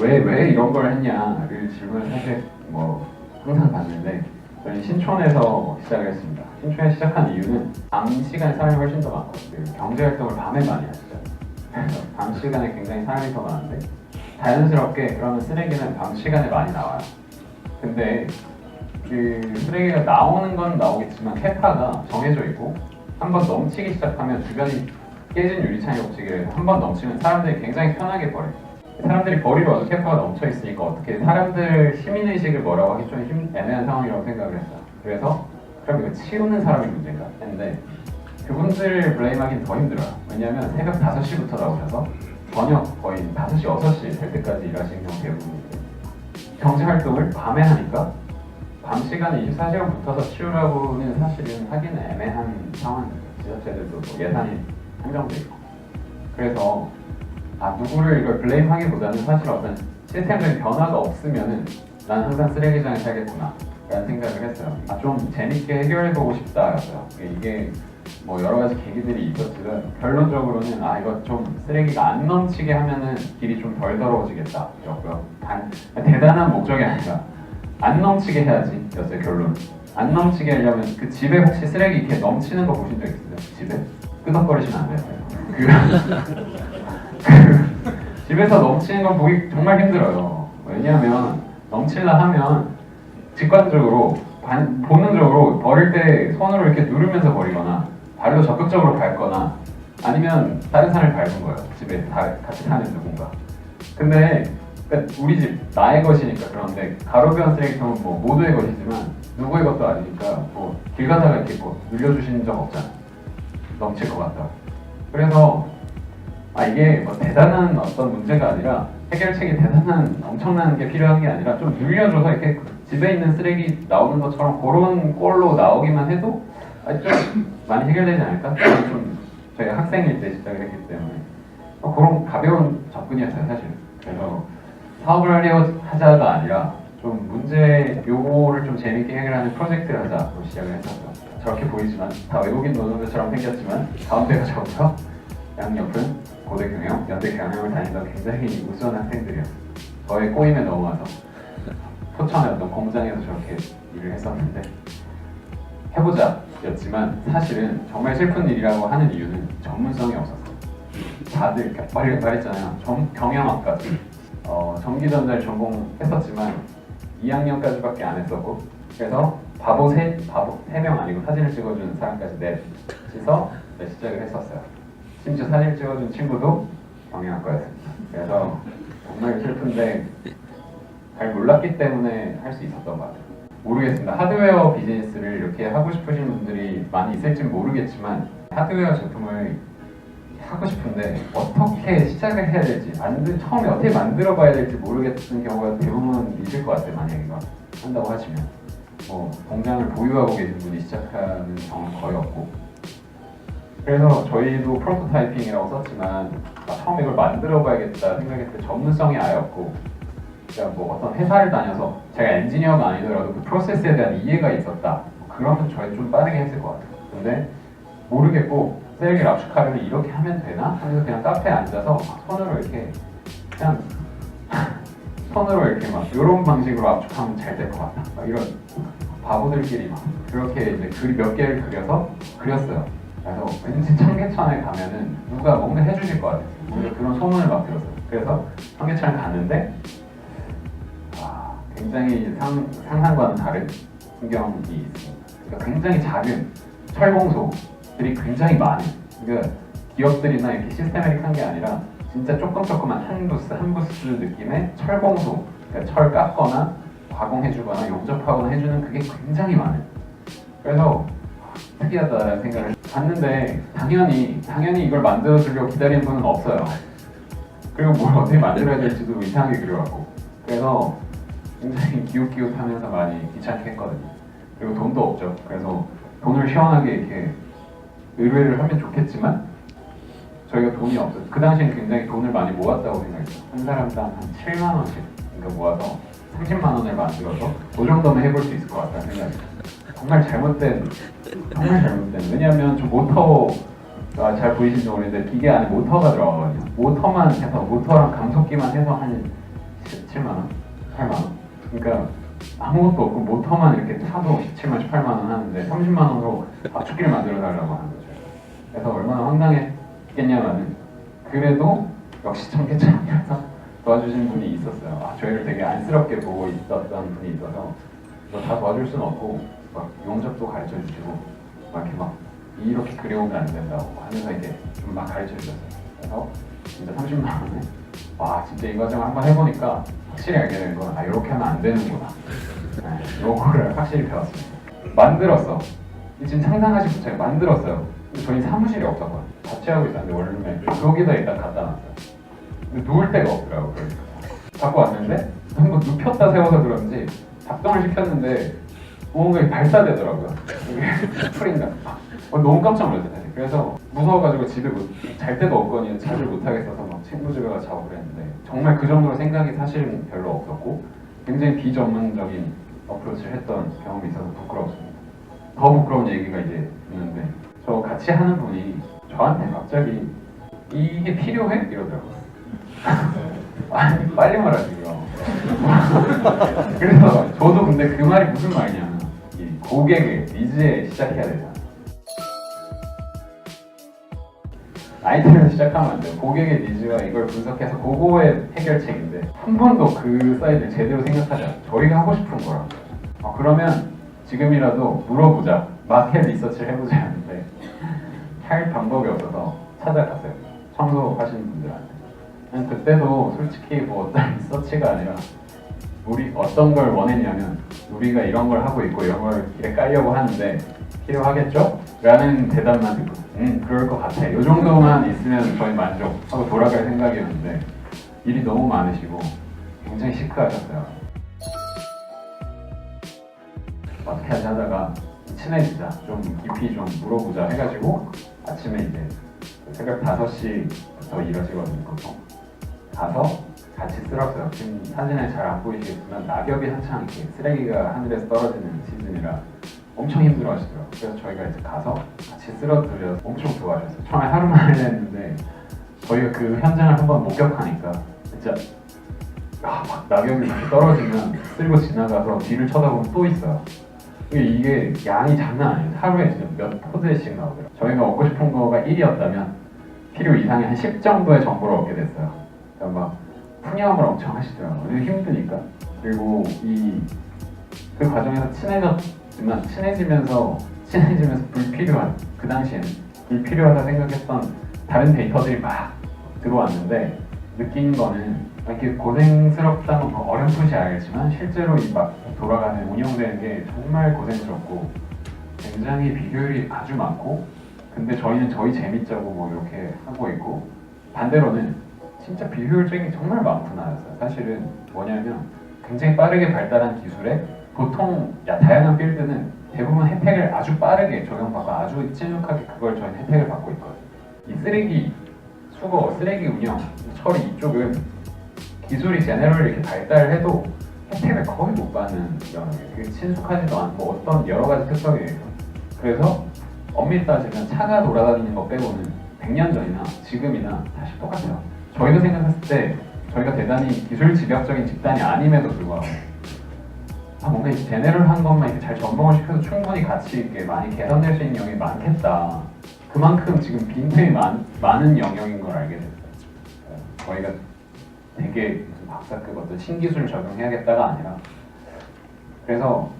왜, 왜 이런 걸 했냐를 질문을 사실 뭐 항상 받는데 저희 신촌에서 시작을 했습니다. 신촌에 시작한 이유는 밤 시간에 사람이 훨씬 더그 경제 활동을 밤에 많이 하시죠. 그래서 밤 시간에 굉장히 사람이 더 많은데 자연스럽게 그러면 쓰레기는 밤 시간에 많이 나와요. 근데 그 쓰레기가 나오는 건 나오겠지만 캐파가 정해져 있고 한 번 넘치기 시작하면 주변이 깨진 유리창이 없지게 한 번 넘치면 사람들이 굉장히 편하게 버려요. 사람들이 버리러 와도 캐파가 넘쳐 있으니까 어떻게 사람들 시민 의식을 뭐라고 하기 좀 힘, 애매한 상황이라고 생각을 했어요. 그래서 그럼 이거 치우는 사람이 문제인가 했는데 그분들 블레임하기는 더 힘들어요. 왜냐하면 새벽 5시부터 나오셔서 저녁 거의 5시, 6시 될 때까지 일하시는 경우 대부분이에요. 경제 활동을 밤에 하니까 밤 시간에 24시간 붙어서 치우라고는 사실은 하기는 애매한 상황입니다. 지자체들도 뭐 예산이 한정돼 있고. 그래서 아 누구를 이걸 블레임하기보다는 사실 어떤 시스템적인 변화가 없으면은 난 항상 쓰레기장에 살겠구나 라는 생각을 했어요. 아 좀 재밌게 해결해보고 싶다였어요. 이게 뭐 여러 가지 계기들이 있었지만 결론적으로는 아 이거 좀 쓰레기가 안 넘치게 하면은 길이 좀 덜 더러워지겠다 였고요. 단 대단한 목적이 아니라 안 넘치게 해야지 였어요 결론. 안 넘치게 하려면 그 집에 혹시 쓰레기 이렇게 넘치는 거 보신 적 있으세요? 집에 끄덕거리시면 안 돼요. 그그 집에서 넘치는 건 보기 정말 힘들어요. 왜냐하면 넘칠라 하면 직관적으로 반, 본능적으로 버릴 때 손으로 이렇게 누르면서 버리거나 발로 적극적으로 밟거나 아니면 다른 사람을 밟은 거예요. 집에 다 같이 사는 누군가. 근데 그러니까 우리 집 나의 것이니까 그런데 가로변 쓰레기통은 뭐 모두의 것이지만 누구의 것도 아니니까 뭐 길 가다가 이렇게 뭐 늘려주시는 적 없잖아. 넘칠 것 같다. 그래서 아 이게 뭐 대단한 어떤 문제가 아니라 해결책이 대단한 엄청난 게 필요한 게 아니라 좀 늘려줘서 이렇게 집에 있는 쓰레기 나오는 것처럼 그런 꼴로 나오기만 해도 아, 좀 많이 해결되지 않을까? 좀 저희가 학생일 때 시작을 했기 때문에 어, 그런 가벼운 접근이었어요 사실. 그래서 사업을 하려 하자가 아니라 좀 문제 요거를 좀 재밌게 해결하는 프로젝트를 하자로 시작을 했었죠. 저렇게 보이지만 다 외국인 노동자처럼 생겼지만 가운데가 저죠. 양옆은 경영, 연대 경영을 다니던 굉장히 우수한 학생들이요. 저의 꼬임에 넘어와서 포천의 어떤 공장에서 저렇게 일을 했었는데 해보자 였지만 사실은 정말 슬픈 일이라고 하는 이유는 전문성이 없어서 다들 말말했잖아요 경영학까지 어, 전기전자를 전공했었지만 2학년까지밖에 안 했었고 그래서 바보 세 바보 세 명 아니고 사진을 찍어준 사람까지 넷이서 네, 시작을 했었어요. 심지어 사진 찍어준 친구도 경영학과였습니다. 그래서 정말 슬픈데 잘 몰랐기 때문에 할 수 있었던 것 같아요. 모르겠습니다. 하드웨어 비즈니스를 이렇게 하고 싶으신 분들이 많이 있을지 모르겠지만 하드웨어 제품을 하고 싶은데 어떻게 시작을 해야 될지 만들 처음에 어떻게 만들어 봐야 될지 모르겠는 경우가 대부분 있을 것 같아요. 만약에 이거 한다고 하시면 뭐 공장을 보유하고 계신 분이 시작하는 경우는 거의 없고 그래서 저희도 프로토타이핑이라고 썼지만 아, 처음에 이걸 만들어 봐야겠다 생각했을 때 전문성이 아예 없고 그냥 뭐 어떤 회사를 다녀서 제가 엔지니어가 아니더라도 그 프로세스에 대한 이해가 있었다. 그러면 저희 좀 빠르게 했을 것 같아요. 근데 모르겠고 쓰레기를 압축하려면 이렇게 하면 되나? 하면서 그냥 카페에 앉아서 손으로 이렇게 그냥 손으로 이렇게 막 이런 방식으로 압축하면 잘 될 것 같다 막 이런 바보들끼리 막 그렇게 이제 글몇 개를 그려서 그렸어요 그래서 왠지 청계천에 가면은 누가 뭔가 해주실 것 같아요. 오히려 그런 소문을 막 들었어요. 그래서 청계천에 갔는데 아, 굉장히 상, 상상과는 다른 풍경이 있습니다. 그러니까 굉장히 작은 철공소들이 굉장히 많은 그러니까 기업들이나 이렇게 시스테메릭한 게 아니라 진짜 조금 조금만 한 부스 한 부스 느낌의 철공소 그러니까 철 깎거나 가공해주거나 용접하거나 해주는 그게 굉장히 많은 그래서 특이하다라는 생각을 봤는데 당연히 당연히 이걸 만들어 주려고 기다리는 분은 없어요. 그리고 뭘 어떻게 만들어야 될지도 이상하게 그려갖고 그래서 굉장히 기웃기웃하면서 많이 귀찮게 했거든요. 그리고 돈도 없죠. 그래서 돈을 시원하게 이렇게 의뢰를 하면 좋겠지만 저희가 돈이 없어요. 그 당시엔 굉장히 돈을 많이 모았다고 생각했어요. 한 사람당 한 7만 원씩 그러니까 모아서 30만 원을 만들어서 그 정도는 해볼 수 있을 것 같다는 생각이 정말 잘못된 정말 잘못된 왜냐하면 저 모터 아, 잘 보이실지 모르겠는데 기계 안에 모터가 들어가거든요. 모터만 해서 모터랑 감속기만 해서 한 17만 원, 8만 원. 그러니까 아무것도 없고 모터만 이렇게 사도 17만, 18만 원 하는데 30만 원으로 압축기를 만들어 달라고 하는 거죠. 그래서 얼마나 황당했겠냐면은 그래도 역시 청계천이라서 도와주신 분이 있었어요. 아, 저희를 되게 안쓰럽게 보고 있었던 분이 있어서 이거 다 도와줄 수는 없고 막 용접도 가르쳐 주시고 막 이렇게 막 이렇게 그려오면 안 된다고 하면서 이렇게 좀 막 가르쳐 주셨어요. 그래서 진짜 30만 원에 와 진짜 이 과정을 한번 해보니까 확실히 알게 된 건 아 이렇게 하면 안 되는구나. 네, 요거를 확실히 배웠습니다. 만들었어. 지금 상상하시 못해요. 만들었어요. 저희 사무실이 없었거든요. 같이 하고 있었는데 원룸에 거기다 일단 갖다 놨어요. 근데 누울 데가 없더라고. 그러니까 갖고 왔는데 한번 눕혔다 세워서 그런지 작동을 시켰는데 무언가 발사되더라고요. 이게 스프링가. 어, 너무 깜짝 놀랐어요. 사실. 그래서 무서워가지고 집에 못, 잘 데도 없거니 자주 못 하겠어서 막 친구 집에 가서 자고 그랬는데 정말 그 정도로 생각이 사실은 별로 없었고 굉장히 비전문적인 어프로치를 했던 경험이 있어서 부끄럽습니다. 더 부끄러운 얘기가 이제 있는데 저 같이 하는 분이 저한테 갑자기 이게 필요해? 이러더라고요. 아니, 빨리 말하시고요. 그래서 저도 근데 그 말이 무슨 말이냐면 이 고객의 니즈에 시작해야 되잖아. 아이템에서 시작하면 안 돼요. 고객의 니즈와 이걸 분석해서 그거의 해결책인데 한 번도 그 사이드를 제대로 생각하지 않아요. 저희가 하고 싶은 거라고. 아, 그러면 지금이라도 물어보자. 마켓 리서치를 해보자 하는데 할 방법이 없어서 찾아갔어요. 청소 하시는 분들한테. 그냥 그때도 솔직히 뭐 어떤 리서치가 아니라 우리 어떤 걸 원했냐면 우리가 이런 걸 하고 있고 이런 걸 이렇게 깔려고 하는데 필요하겠죠? 라는 대답만 듣고 음 그럴 것 같아. 이 정도만 있으면 저희 만족하고 돌아갈 생각이었는데 일이 너무 많으시고 굉장히 시크하셨어요. 어떻게 하지 하다가 친해지자 좀 깊이 좀 물어보자 해가지고 아침에 이제 새벽 5시부터 일하시거든요 가서 같이 쓸었어요. 지금 사진에 잘 안 보이시겠지만 낙엽이 한창 이렇게 쓰레기가 하늘에서 떨어지는 시즌이라 엄청 힘들어하시더라고요. 그래서 저희가 이제 가서 같이 쓸어드려 엄청 좋아하셨어요. 처음에 하루 만에 했는데 저희가 그 현장을 한번 목격하니까 진짜 아, 막 낙엽이 이렇게 떨어지면 쓸고 지나가서 뒤를 쳐다보면 또 있어요. 이게 양이 장난 아니에요. 하루에 진짜 몇 포즈씩 나오더라고요. 저희가 얻고 싶은 거가 1이었다면 필요 이상의 한 10 정도의 정보를 얻게 됐어요. 그러니까 막 푸념을 엄청 하시더라고요. 힘드니까. 그리고 이 그 과정에서 친해졌지만 친해지면서 친해지면서 불필요한 그 당시에는 불필요하다 생각했던 다른 데이터들이 막 들어왔는데 느낀 거는 이렇게 고생스럽다는 건 어렴풋이 알겠지만 실제로 이 막 돌아가는 운영되는 게 정말 고생스럽고 굉장히 비교율이 아주 많고 근데 저희는 저희 재밌자고 뭐 이렇게 하고 있고 반대로는 진짜 비효율적인 게 정말 많구나였어요. 사실은 뭐냐면 굉장히 빠르게 발달한 기술에 보통 야, 다양한 필드는 대부분 혜택을 아주 빠르게 적용받고 아주 친숙하게 그걸 저희는 혜택을 받고 있거든요. 이 쓰레기 수거, 쓰레기 운영, 처리 이쪽은 기술이 제네럴 이렇게 발달해도 혜택을 거의 못 받는 영역이에요. 그게 친숙하지도 않고 어떤 여러 가지 특성이에요. 그래서 엄밀히 따지면 차가 돌아다니는 거 빼고는 100년 전이나 지금이나 다시 똑같아요. 저희도 생각했을 때 저희가 대단히 기술 집약적인 집단이 아님에도 불구하고 아 뭔가 이 제네럴한 것만 이렇게 잘 전봉을 시켜서 충분히 가치 있게 많이 개선될 수 있는 영역이 많겠다. 그만큼 지금 빈틈이 많, 많은 영역인 걸 알게 됐어요. 저희가 되게 무슨 박사급 어떤 신기술 적용해야겠다가 아니라 그래서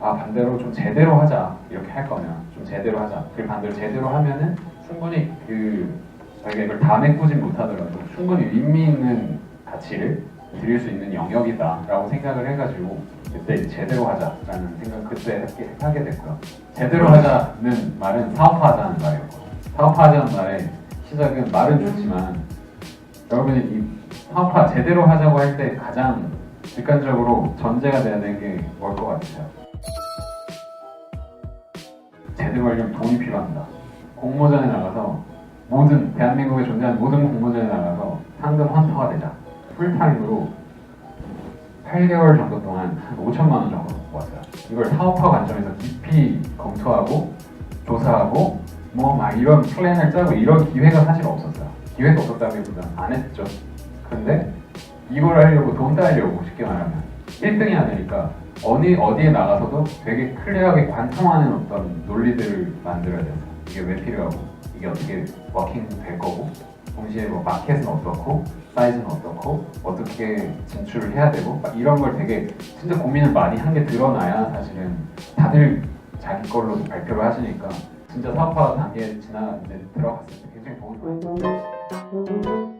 아 반대로 좀 제대로 하자 이렇게 할 거면 좀 제대로 하자 그 반대로 제대로 하면은 충분히 그 저희가 이걸 다 메꾸진 못하더라도 충분히 의미 있는 가치를 드릴 수 있는 영역이다라고 생각을 해가지고 그때 제대로 하자라는 생각 그때 하게, 하게 됐고요 제대로 하자는 말은 사업화하자는 말이었고 사업화하자는 말의 시작은 말은 좋지만 여러분이 이 사업화 제대로 하자고 할 때 가장 직관적으로 전제가 돼야 되는 게 뭘 것 같아요? 제대로 하려면 돈이 필요합니다. 공모전에 나가서 모든 대한민국에 존재하는 모든 공모전에 나가서 상금 헌터가 되자. 풀타임으로 8개월 정도 동안 한 5천만 원 정도 모았어요. 이걸 사업화 관점에서 깊이 검토하고 조사하고 뭐 막 이런 플랜을 짜고 이런 기회가 사실 없었어요. 기회가 없었다기보다는 안 했죠. 근데 이걸 하려고 돈 따려고 쉽게 말하면 1등해야 되니까 어디 어디에 나가서도 되게 클리어하게 관통하는 어떤 논리들을 만들어야 돼요. 이게 왜 필요하고 이게 어떻게 워킹 될 거고 동시에 뭐 마켓은 어떻고 사이즈는 어떻고 어떻게 진출을 해야 되고 막 이런 걸 되게 진짜 고민을 많이 한 게 드러나야 사실은 다들 자기 걸로 발표를 하시니까 진짜 사업화 단계에 지나 이제 들어갔을 때 굉장히 많이 됐어요.